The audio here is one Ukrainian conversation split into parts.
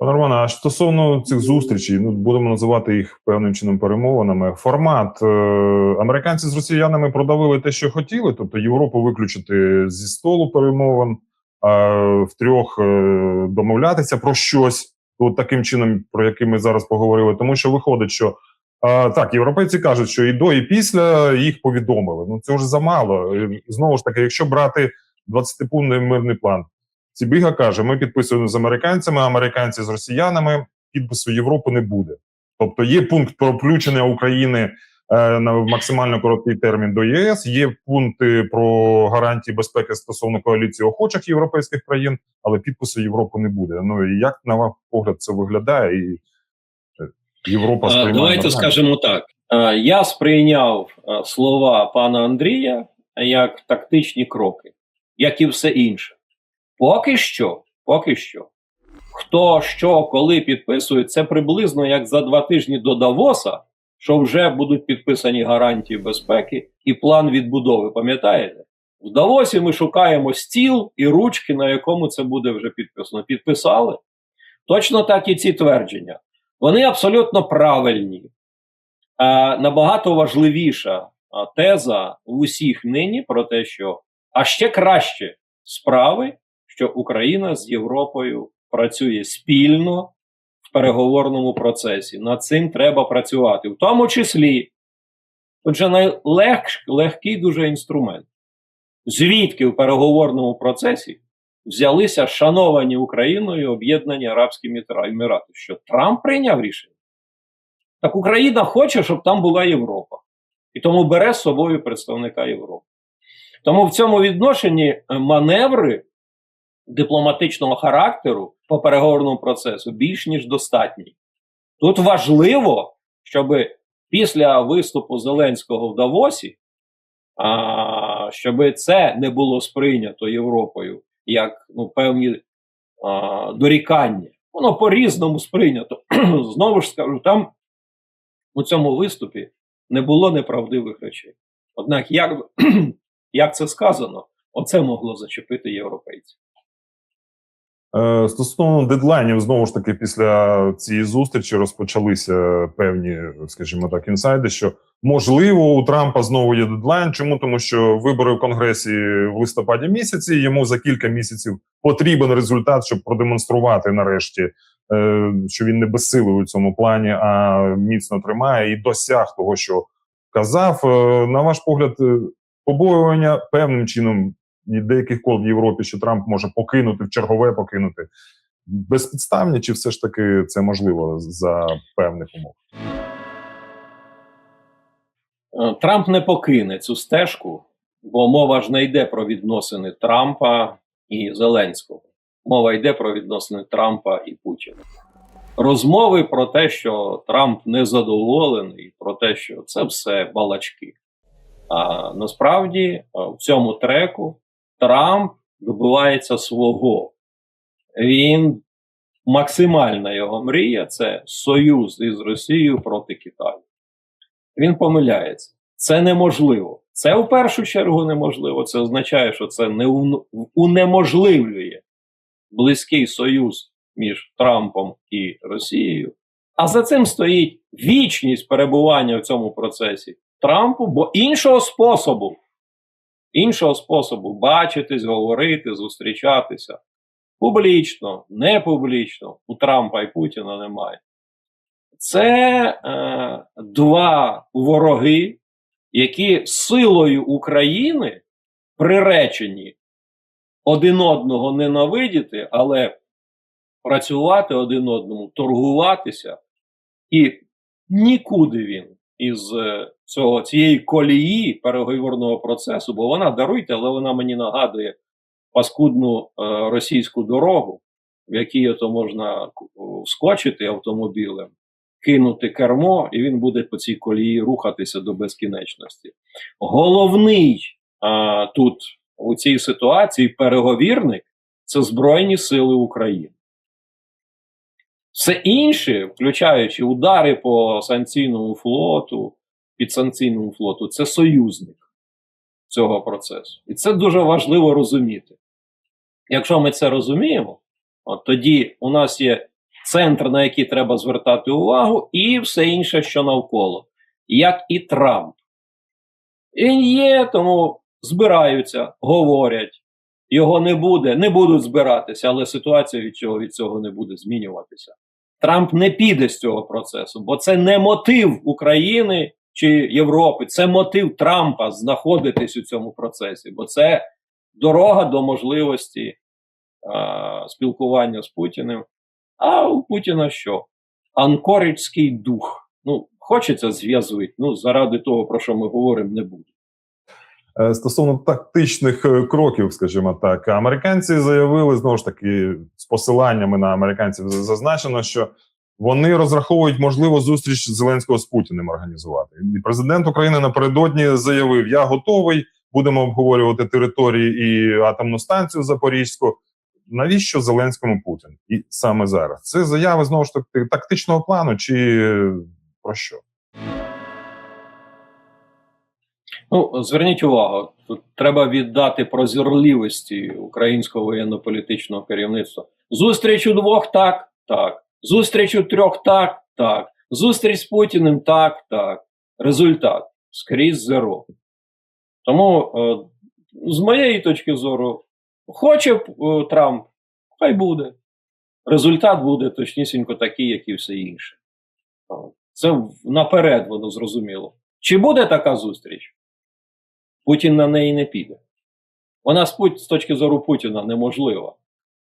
Пане Романе, а стосовно цих зустрічей, ну будемо називати їх певним чином перемовинами. Формат е, американці з росіянами продавили те, що хотіли, тобто Європу виключити зі столу перемовин, а втрьох е, домовлятися про щось, от таким чином, про який ми зараз поговорили. Тому що виходить, що е, так, європейці кажуть, що і до, і після їх повідомили. Ну це вже замало. Знову ж таки, якщо брати 20-пунктний мирний план. Цібіга каже: ми підписуємо з американцями, американці з росіянами. Підпису Європи не буде. Тобто є пункт про включення України е, на максимально короткий термін до ЄС. Є пункти про гарантії безпеки стосовно коаліції охочих європейських країн, але підпису Європи не буде. Ну і як на ваш погляд це виглядає? І е, Європа А, сприймає Давайте скажемо так. Я сприйняв слова пана Андрія як тактичні кроки, як і все інше. Поки що, поки що, хто що, коли підписує, це приблизно як за два тижні до Давоса, що вже будуть підписані гарантії безпеки і план відбудови. Пам'ятаєте? В Давосі ми шукаємо стіл і ручки, на якому це буде вже підписано. Підписали? Точно так і ці твердження. Вони абсолютно правильні. А, набагато важливіша теза в усіх нині про те, що а ще краще справи, що Україна з Європою працює спільно в переговорному процесі. Над цим треба працювати, в тому числі. Отже, найлегкий дуже інструмент. Звідки в переговорному процесі взялися шановані Україною об'єднані Арабські Емірати, що Трамп прийняв рішення. Так Україна хоче, щоб там була Європа. І тому бере з собою представника Європи. Тому в цьому відношенні маневри дипломатичного характеру по переговорному процесу більш ніж достатні. Тут важливо, щоб після виступу Зеленського в Давосі, а, щоб це не було сприйнято Європою як ну, певні а, дорікання. Воно по-різному сприйнято. Знову ж скажу, там у цьому виступі не було неправдивих речей. Однак, як, як це сказано, оце могло зачепити європейців. Е, Стосовно дедлайнів, знову ж таки, після цієї зустрічі розпочалися певні, скажімо так, інсайди, що можливо у Трампа знову є дедлайн. Чому тому, що вибори в Конгресі в листопаді місяці йому за кілька місяців потрібен результат, щоб продемонструвати нарешті, е, що він не безсилий у цьому плані, а міцно тримає і досяг того, що казав. Е, На ваш погляд, побоювання певним чином і деяких кол в Європі, що Трамп може покинути в чергове покинути безпідставні, чи все ж таки це можливо за певних умов? Е, Трамп не покине цю стежку, бо мова ж не йде про відносини Трампа і Зеленського. Мова йде про відносини Трампа і Путіна. Розмови про те, що Трамп незадоволений, про те, що це все балачки. А насправді е, в цьому треку Трамп добивається свого. Він максимальна його мрія це союз із Росією проти Китаю. Він помиляється. Це неможливо. Це в першу чергу неможливо. Це означає, що це не унеможливлює близький союз між Трампом і Росією. А за цим стоїть вічність перебування в цьому процесі Трампу, бо іншого способу, іншого способу бачитись, говорити, зустрічатися публічно, не публічно у Трампа і Путіна немає. Це е, два вороги, які силою України приречені один одного ненавидіти, але працювати один одному, торгуватися, і нікуди він із е, цього цієї колії переговорного процесу, бо вона даруйте, але вона мені нагадує паскудну е, російську дорогу, в якій ото можна к- вскочити автомобілем, кинути кермо, і він буде по цій колії рухатися до безкінечності. Головний а, тут у цій ситуації переговірник це Збройні Сили України. Все інше, включаючи удари по санкційному флоту, підсанкційному флоту, це союзник цього процесу. І це дуже важливо розуміти. Якщо ми це розуміємо, от тоді у нас є центр, на який треба звертати увагу, і все інше, що навколо, як і Трамп. Він є, тому збираються, говорять. Його не буде, не будуть збиратися, але ситуація від цього від цього не буде змінюватися. Трамп не піде з цього процесу, бо це не мотив України чи Європи, це мотив Трампа знаходитись у цьому процесі, бо це дорога до можливості а, спілкування з Путіним. А у Путіна що? Анкоричський дух. Ну, хочеться зв'язувати, ну заради того, про що ми говоримо, не буде. Е, Стосовно тактичних е, кроків, скажімо так, американці заявили знову ж таки з посиланнями на американців зазначено, що вони розраховують можливо зустріч Зеленського з Путіним організувати. І президент України напередодні заявив: Я готовий, будемо обговорювати території і атомну станцію Запорізьку. Навіщо Зеленському Путін? І саме зараз це заяви знову ж таки тактичного плану, чи про що? Ну, зверніть увагу, тут треба віддати прозірливості українського воєнно-політичного керівництва. Зустріч у двох так, так. Зустріч у трьох так, так. Зустріч з Путіним так, так. Результат скрізь зеро. Тому, е, з моєї точки зору, хоче е, Трамп, хай буде. Результат буде точнісінько такий, як і все інше. Це наперед воно зрозуміло. Чи буде така зустріч? Путін на неї не піде. Вона з, точки зору Путіна неможлива.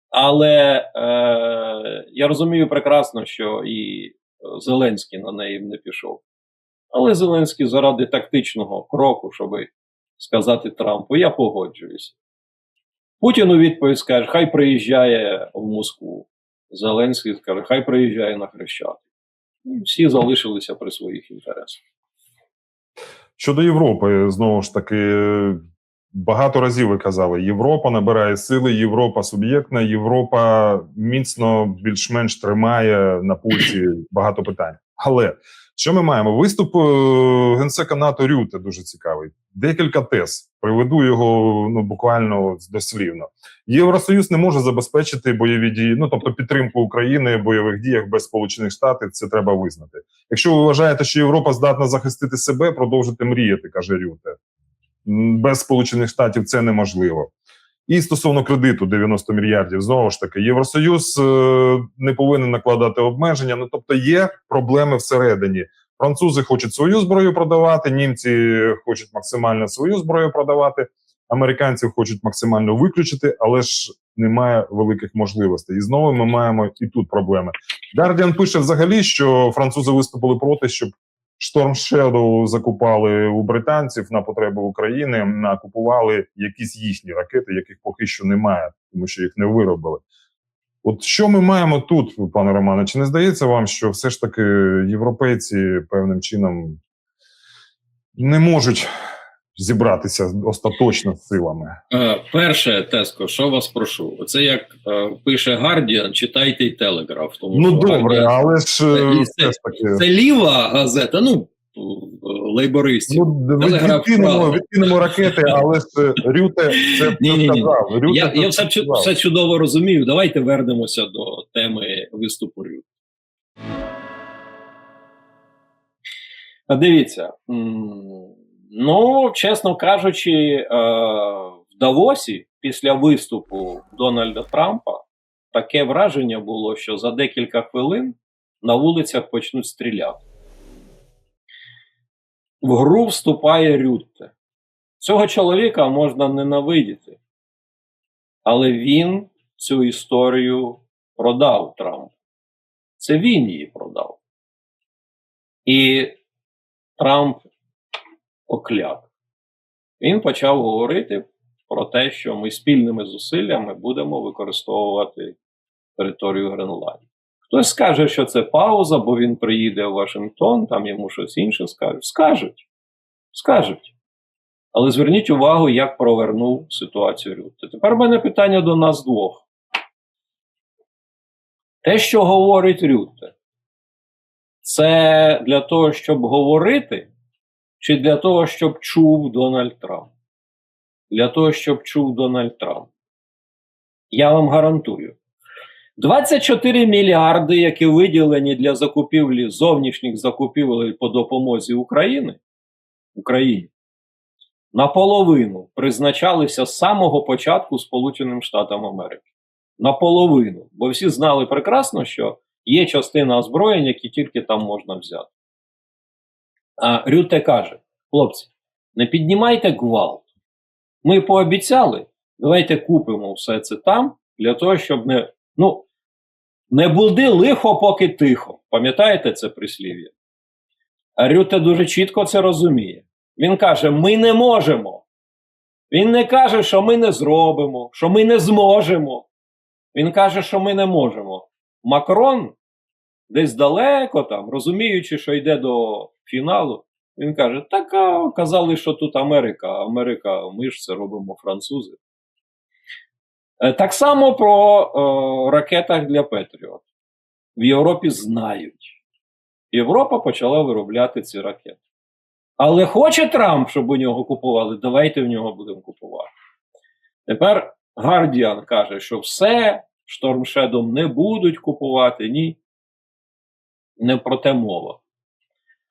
Але е, я розумію прекрасно, що і е, Зеленський на неї не пішов. Але Зеленський заради тактичного кроку, щоб сказати Трампу, я погоджуюся. Путін у відповідь скаже, хай приїжджає в Москву. Зеленський скаже, хай приїжджає на Хрещатик. І всі залишилися при своїх інтересах. Щодо Європи, знову ж таки, багато разів ви казали: Європа набирає сили, Європа суб'єктна, Європа міцно більш-менш тримає на пульсі багато питань. Але що ми маємо? Виступ е, генсека НАТО Рюте дуже цікавий. Декілька тез. Приведу його ну буквально дослівно. Євросоюз не може забезпечити бойові дії, ну тобто підтримку України в бойових діях без Сполучених Штатів. Це треба визнати. Якщо ви вважаєте, що Європа здатна захистити себе, продовжуйте мріяти, каже Рюте. Без Сполучених Штатів це неможливо. І стосовно кредиту 90 мільярдів, знову ж таки, Євросоюз е, не повинен накладати обмеження. Ну тобто є проблеми всередині. Французи хочуть свою зброю продавати, німці хочуть максимально свою зброю продавати, американці хочуть максимально виключити, але ж немає великих можливостей. І знову ми маємо і тут проблеми. Guardian пише взагалі, що французи виступили проти, щоб Storm Shadow закупали у британців на потреби України, накупували якісь їхні ракети, яких поки що немає, тому що їх не виробили. От що ми маємо тут, пане Романе? Чи не здається вам, що все ж таки європейці певним чином не можуть зібратися остаточно з силами? Е, Перше, Теско, що вас прошу? Це як е, пише Гардіан, читайте й Телеграф. Тому Ну добре, Guardian але ж е, Це- все таки. це ліва газета, ну е, лейбористів. Ну, відкинемо, відкинемо ракети, але ж е, Рюте це Ні-ні-ні. сказав. Рюте я це я все, сказав. все чудово розумію. Давайте вернемося до теми виступу Рю. А Дивіться, ну, чесно кажучи, е, в Давосі після виступу Дональда Трампа таке враження було, що за декілька хвилин на вулицях почнуть стріляти. В гру вступає Рютте. Цього чоловіка можна ненавидіти, але він цю історію продав Трампу. Це він її продав. І Трамп окляк. Він почав говорити про те, що ми спільними зусиллями будемо використовувати територію Гренландії. Хтось скаже, що це пауза, бо він приїде в Вашингтон, там йому щось інше скажуть. Скажуть. Скажуть. Але зверніть увагу, як провернув ситуацію Рютте. Тепер в мене питання до нас двох. Те, що говорить Рютте, це для того, щоб говорити, чи для того, щоб чув Дональд Трамп? Для того, щоб чув Дональд Трамп. Я вам гарантую. 24 мільярди, які виділені для закупівлі зовнішніх закупівель по допомозі України, Україні, наполовину призначалися з самого початку Сполученим Штатам Америки. Наполовину. Бо всі знали прекрасно, що є частина озброєнь, які тільки там можна взяти. А Рюте каже: хлопці, не піднімайте гвалт. Ми пообіцяли, давайте купимо все це там, для того, щоб не. Ну, не буди лихо, поки тихо. Пам'ятаєте це прислів'я? А Рюте дуже чітко це розуміє. Він каже: ми не можемо. Він не каже, що ми не зробимо, що ми не зможемо. Він каже, що ми не можемо. Макрон десь далеко там, розуміючи, що йде до фіналу, він каже: так а, казали, що тут Америка, Америка, ми ж це робимо французи. Е, Так само про е, ракетах для Петріот. В Європі знають. Європа почала виробляти ці ракети. Але хоче Трамп, щоб у нього купували, давайте в нього будемо купувати. Тепер Гардіан каже, що все Shadow не будуть купувати. Ні. Не про те мова.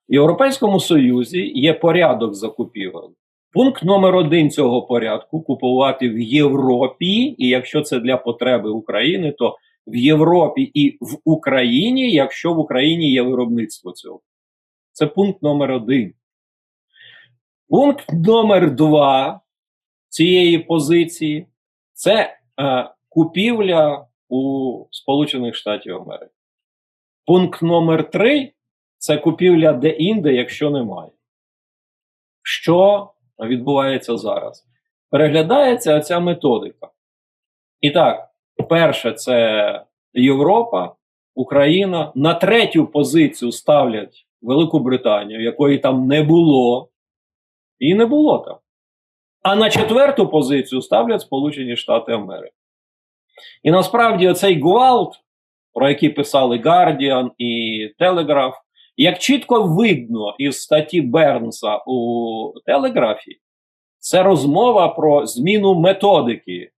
В Європейському Союзі є порядок закупівель. Пункт номер один цього порядку купувати в Європі, і якщо це для потреби України, то в Європі і в Україні, якщо в Україні є виробництво цього. Це пункт номер один. Пункт номер два цієї позиції це е, купівля у Сполучених Штатів Америки. Пункт номер три це купівля де-інде, якщо немає. Що відбувається зараз? Переглядається ця методика. І так, перше, це Європа, Україна. На третю позицію ставлять Велику Британію, якої там не було, і не було там. А на четверту позицію ставлять Сполучені Штати Америки. І насправді оцей гвалт, про який писали Guardian і Telegraph, як чітко видно із статті Бернса у Телеграфі, це розмова про зміну методики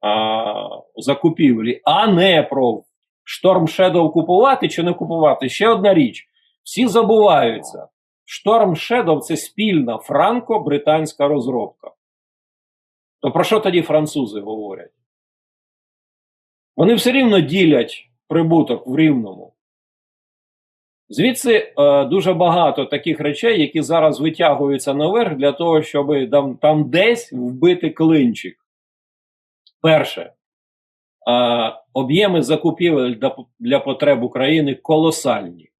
а, закупівлі, а не про Шторм Shadow купувати чи не купувати. Ще одна річ: всі забуваються. Шторм Shadow – це спільна франко-британська розробка. То про що тоді французи говорять? Вони все рівно ділять прибуток в рівному. Звідси е, дуже багато таких речей, які зараз витягуються наверх для того, щоб там, там десь вбити клинчик. Перше, е, об'єми закупівель для, для потреб України колосальні.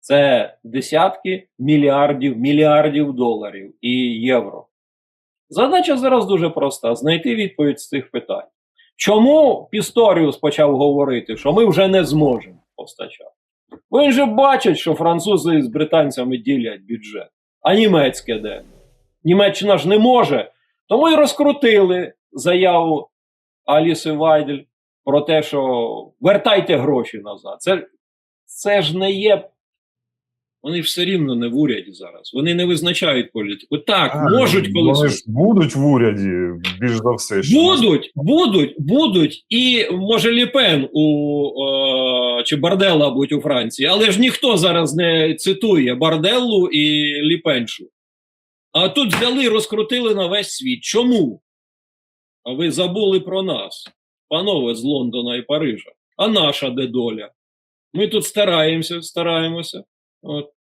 Це десятки мільярдів, мільярдів доларів і євро. Задача зараз дуже проста: знайти відповідь з цих питань. Чому Пісторіус почав говорити, що ми вже не зможемо постачати? Він же бачить, що французи з британцями ділять бюджет, а німецьке де? Німеччина ж не може. Тому і розкрутили заяву Аліси Вайдель про те, що вертайте гроші назад. Це, це ж не є. Вони все рівно не в уряді зараз. Вони не визначають політику. Так, А, можуть колись. Вони ж будуть в уряді більш за все. що Будуть, будуть, будуть, і може Ліпен у е, чи Бардела будь у Франції, але ж ніхто зараз не цитує Барделлу і Ліпеншу. А тут взяли розкрутили на весь світ. Чому? А ви забули про нас, панове з Лондона і Парижа. А наша де доля? Ми тут стараємося, стараємося. От.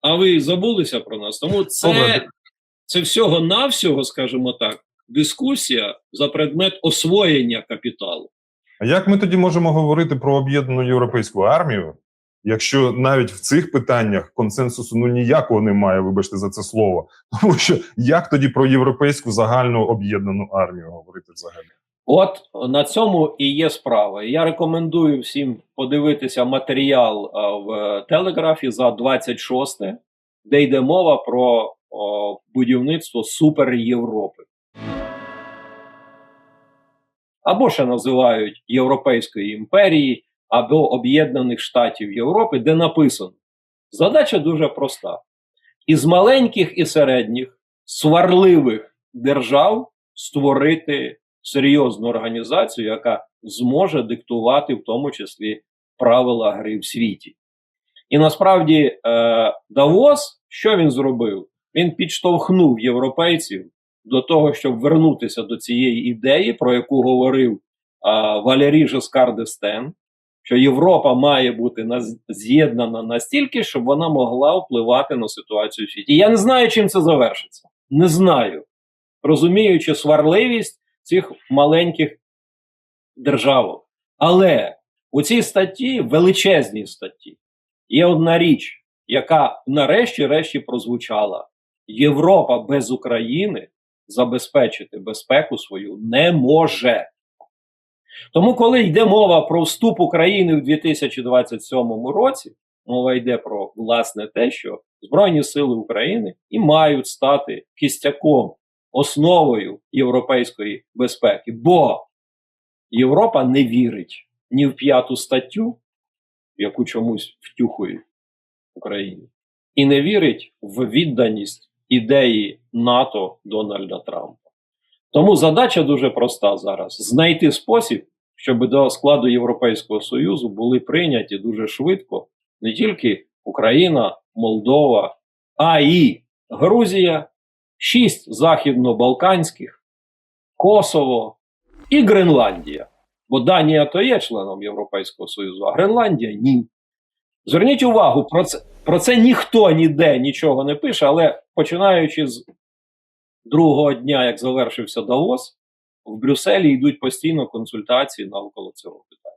А ви забулися про нас? Тому це, це всього-навсього, скажімо так, дискусія за предмет освоєння капіталу. А як ми тоді можемо говорити про об'єднану європейську армію, якщо навіть в цих питаннях консенсусу ну ніякого немає, вибачте за це слово. Тому що як тоді про європейську загальну об'єднану армію говорити взагалі? От на цьому і є справа. Я рекомендую всім подивитися матеріал в Телеграфі за 26, де йде мова про будівництво Супер Європи. Або ще називають Європейської імперії, або Об'єднаних Штатів Європи, де написано: задача дуже проста: із маленьких і середніх сварливих держав створити серйозну організацію, яка зможе диктувати в тому числі правила гри в світі. І насправді е, Давос, що він зробив? Він підштовхнув європейців до того, щоб вернутися до цієї ідеї, про яку говорив е, Валерій Жескар д'Естен, що Європа має бути з'єднана настільки, щоб вона могла впливати на ситуацію в світі. Я не знаю, чим це завершиться. Не знаю. Розуміючи сварливість цих маленьких державок. Але у цій статті, величезній статті, є одна річ, яка нарешті-решті прозвучала: Європа без України забезпечити безпеку свою не може. Тому, коли йде мова про вступ України в 2027 році, мова йде про власне те, що Збройні Сили України і мають стати кістяком, основою європейської безпеки. Бо Європа не вірить ні в п'яту статтю, яку чомусь втюхують Україні, і не вірить в відданість ідеї НАТО Дональда Трампа. Тому задача дуже проста зараз: знайти спосіб, щоб до складу Європейського Союзу були прийняті дуже швидко не тільки Україна, Молдова, а і Грузія, шість західно-балканських, Косово і Гренландія. Бо Данія то є членом Європейського Союзу, а Гренландія ні. Зверніть увагу, про це, про це ніхто ніде нічого не пише, але починаючи з другого дня, як завершився Давос, в Брюсселі йдуть постійно консультації навколо цього питання.